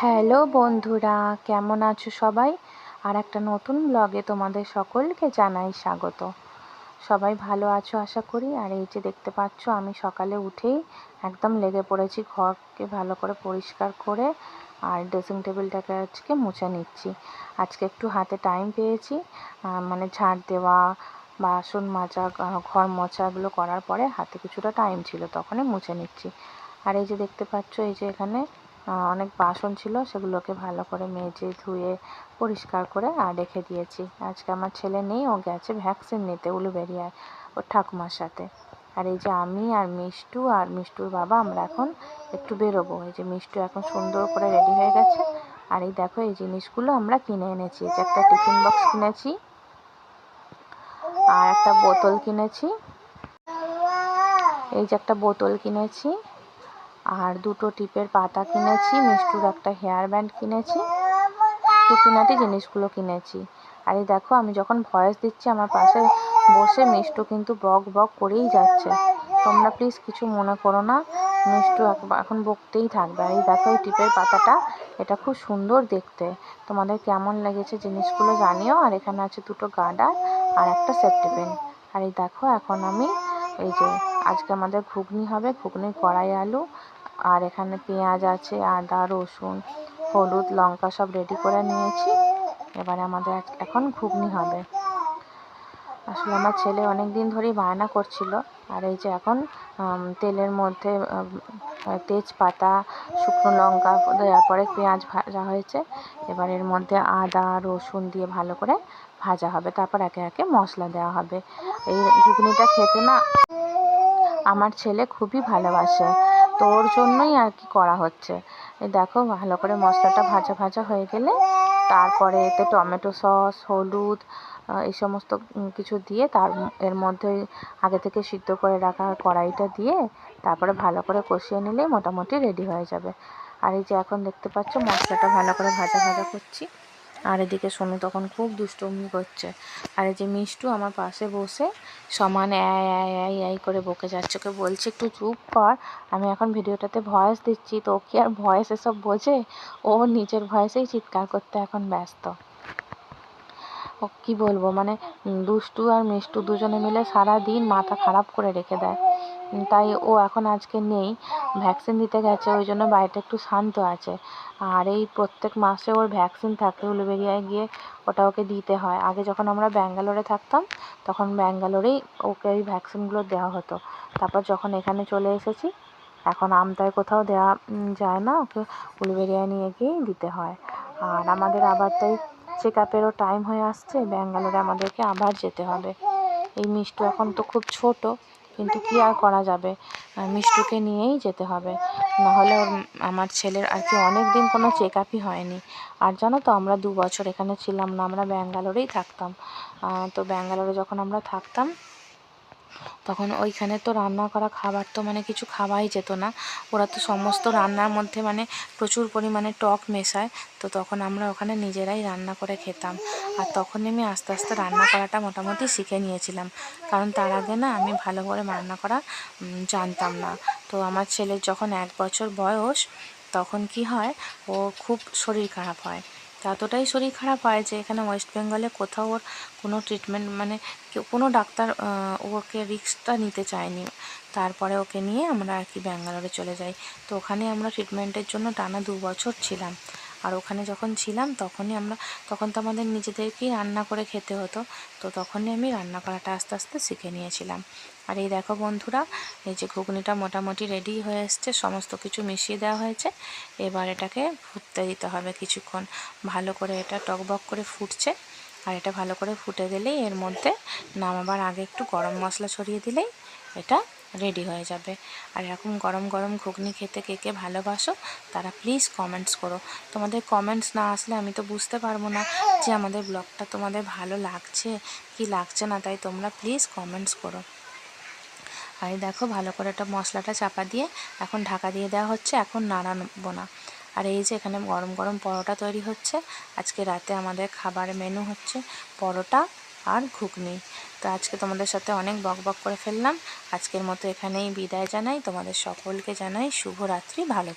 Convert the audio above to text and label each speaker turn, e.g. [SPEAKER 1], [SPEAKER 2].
[SPEAKER 1] Hello বন্ধুরা, কেমন আছো সবাই? আর একটা নতুন ব্লগে তোমাদের সকলকে জানাই স্বাগত। সবাই ভালো আছো আশা করি? আর এই যে দেখতে পাচ্ছ, আমি সকালে উঠেই একদম লেগে পড়েছি, ঘরকে ভালো করে পরিষ্কার করে আর ড্রেসিং টেবিলটাকে আজকে মুছে নিচ্ছি। আজকে একটু হাতে টাইম পেয়েছি মানে ঝাড় দেওয়া, বাসন মাজা ঘর মোছা এগুলো করার পরে হাতে কিছুটা টাইম ছিল, তখনই মুছে নিচ্ছি। আর এই যে দেখতে পাচ্ছ, এই যে এখানে অনেক বাসন ছিল, সেগুলোকে ভালো করে মেজে ধুয়ে পরিষ্কার করে আর রেখে দিয়েছি। আজকে আমার ছেলে নেই, ও গেছে ভ্যাকসিন নিতে উলুবেরিয়ায়, ওর ঠাকুমার সাথে। আর এই যে আমি আর মিষ্টু আর মিষ্টুর বাবা, আমরা এখন একটু বেরোবো। এই যে মিষ্টু এখন সুন্দর করে রেডি হয়ে গেছে। আর এই দেখো, এই জিনিসগুলো আমরা কিনে এনেছি। যে একটা টিফিন বক্স কিনেছি, আর একটা বোতল কিনেছি। এই যে একটা বোতল কিনেছি আর দুটো টিপের পাতা কিনেছি, মিষ্টুর একটা হেয়ার ব্যান্ড কিনেছি, টুকিনাটি জিনিসগুলো কিনেছি। আর এই দেখো, আমি যখন ভয়েস দিচ্ছি, আমার পাশে বসে মিষ্টু কিন্তু বক বক করেই যাচ্ছে। তোমরা প্লিজ কিছু মনে করো না, মিষ্টু এখন বকতেই থাকবে। আর এই দেখো, এই টিপের পাতাটা, এটা খুব সুন্দর দেখতে। তোমাদের কেমন লেগেছে জিনিসগুলো জানিও। আর এখানে আছে দুটো গার্ডার আর একটা সেফটি পেন আর এই দেখো, এখন আমি এই যে, আজকে আমাদের ঘুগনি হবে, ঘুগনির কড়াই আলু আর এখানে পেঁয়াজ আছে, আদা, রসুন, হলুদ, লঙ্কা সব রেডি করে নিয়েছি। এবারে আমাদের এখন ঘুগনি হবে। আসলে আমার ছেলে অনেক দিন ধরেই বায়না করছিল। আর এই যে এখন তেলের মধ্যে তেজপাতা, শুকনো লঙ্কা দেওয়ার পরে পেঁয়াজ ভাজা হয়েছে। এবার এর মধ্যে আদা, রসুন দিয়ে ভালো করে ভাজা হবে। তারপর একে একে মশলা দেওয়া হবে। এই ঘুগনিটা খেতে না, আমার ছেলে খুবই ভালোবাসে। তো ওর জন্যই আর কি করা হচ্ছে। দেখো, ভালো করে মশলাটা ভাজা ভাজা হয়ে গেলে তারপরে এতে টমেটো সস, হলুদ এই সমস্ত কিছু দিয়ে তার এর মধ্যে আগে থেকে সিদ্ধ করে রাখা কড়াইটা দিয়ে তারপরে ভালো করে কষিয়ে নিলেই মোটামুটি রেডি হয়ে যাবে। আর এই যে এখন দেখতে পাচ্ছ, মশলাটা ভালো করে ভাজা ভাজা করছি। আর এদিকে সোনু তখন খুব দুষ্টমি করছে। আর এই যে মিষ্টু আমার পাশে বসে সমান এই এই করে বকে যাচ্ছে। ওকে বলছে, একটু চুপ কর, আমি এখন ভিডিওটাতে ভয়েস দিচ্ছি। তো কি আর ভয়েস এসব বোঝে? ও নিজের ভয়েসেই চিৎকার করতে এখন ব্যস্ত। ও কী বলব? মানে দুষ্টু আর মিষ্টু দুজনে মিলে সারা দিন মাথা খারাপ করে রেখে দেয়। তাই ও এখন আজকে নেই, ভ্যাকসিন দিতে গেছে, ওই জন্য বাড়িটা একটু শান্ত আছে। আর এই প্রত্যেক মাসে ওর ভ্যাকসিন থাকে উলুবেরিয়ায় গিয়ে ওটা ওকে দিতে হয়। আগে যখন আমরা ব্যাঙ্গালোরে থাকতাম, তখন ব্যাঙ্গালোরেই ওকে ওই ভ্যাকসিনগুলো দেওয়া হতো। তারপর যখন এখানে চলে এসেছি, এখন আমতায় কোথাও দেওয়া যায় না, ওকে উলুবেরিয়ায় নিয়ে গিয়েই দিতে হয়। আর আমাদের আবার তাই চেক আপেরও টাইম হয়ে আসছে, ব্যাঙ্গালোরে আমাদেরকে আবার যেতে হবে। এই মিষ্টু এখন তো খুব ছোট, কিন্তু কি আর করা যাবে? মিষ্টুকে নিয়েই যেতে হবে। নাহলে ওর, আমার ছেলের আর কি অনেক দিন কোনো চেক আপই হয়নি। আর জানো তো, আমরা দু বছর এখানে ছিলাম না, আমরা ব্যাঙ্গালোরেই থাকতাম। তো ব্যাঙ্গালোরে যখন আমরা থাকতাম তখন ওইখানে তো রান্না করা খাবার তো মানে কিছু খাওয়াই যেত না। ওরা তো সমস্ত রান্নার মধ্যে মানে প্রচুর পরিমাণে টক মেশায়। তো তখন আমরা ওখানে নিজেরাই রান্না করে খেতাম। আর তখনই আমি আস্তে আস্তে রান্না করাটা মোটামুটি শিখে নিয়েছিলাম। কারণ তার আগে না আমি ভালো করে রান্না করা জানতাম না। তো আমার ছেলের যখন এক বছর বয়স, তখন কি হয়, ও খুব শরীর খারাপ হয়। এতটাই শরীর খারাপ হয় যে এখানে ওয়েস্ট বেঙ্গলে কোথাও ওর কোনো ট্রিটমেন্ট মানে কোনো ডাক্তার ওকে রিস্কটা নিতে চায়নি। তারপরে ওকে নিয়ে আমরা আর কি ব্যাঙ্গালোরে চলে যাই। তো ওখানে আমরা ট্রিটমেন্টের জন্য টানা দু বছর ছিলাম। আর ওখানে যখন ছিলাম তখনই আমরা, তখন তো আমাদের নিজেদেরকেই রান্না করে খেতে হতো, তো তখনই আমি রান্না করাটা আস্তে আস্তে শিখে নিয়েছিলাম। আর এই দেখো বন্ধুরা, এই যে ঘুগনিটা মোটামুটি রেডি হয়ে এসছে, সমস্ত কিছু মিশিয়ে দেওয়া হয়েছে। এবার এটাকে ফুটতে দিতে হবে কিছুক্ষণ, ভালো করে এটা টকবক করে ফুটছে। আর এটা ভালো করে ফুটে গেলেই এর মধ্যে নামাবার আগে একটু গরম মশলা ছড়িয়ে দিলেই এটা রেডি হয়ে যাবে। আর এরকম গরম গরম ঘুগনি খেতে কে কে ভালোবাসো, তারা প্লিজ কমেন্টস করো। তোমাদের কমেন্টস না আসলে আমি তো বুঝতে পারব না যে আমাদের ব্লগটা তোমাদের ভালো লাগছে, কি লাগছে না, তাই তোমরা প্লিজ কমেন্টস করো। আর দেখো ভালো করে একটা মশলাটা চাপা দিয়ে এখন ঢাকা দিয়ে দেওয়া হচ্ছে, এখন নাড়াবো না। আর এই যে এখানে গরম গরম পরোটা তৈরি হচ্ছে, আজকে রাতে আমাদের খাবার মেনু হচ্ছে পরোটা আর ঘুগনি তো আজকে তোমাদের সাথে অনেক বক বক করে ফেললাম। আজকের মতো এখানেই বিদায় জানাই। তোমাদের সকলকে জানাই শুভরাত্রি। ভালো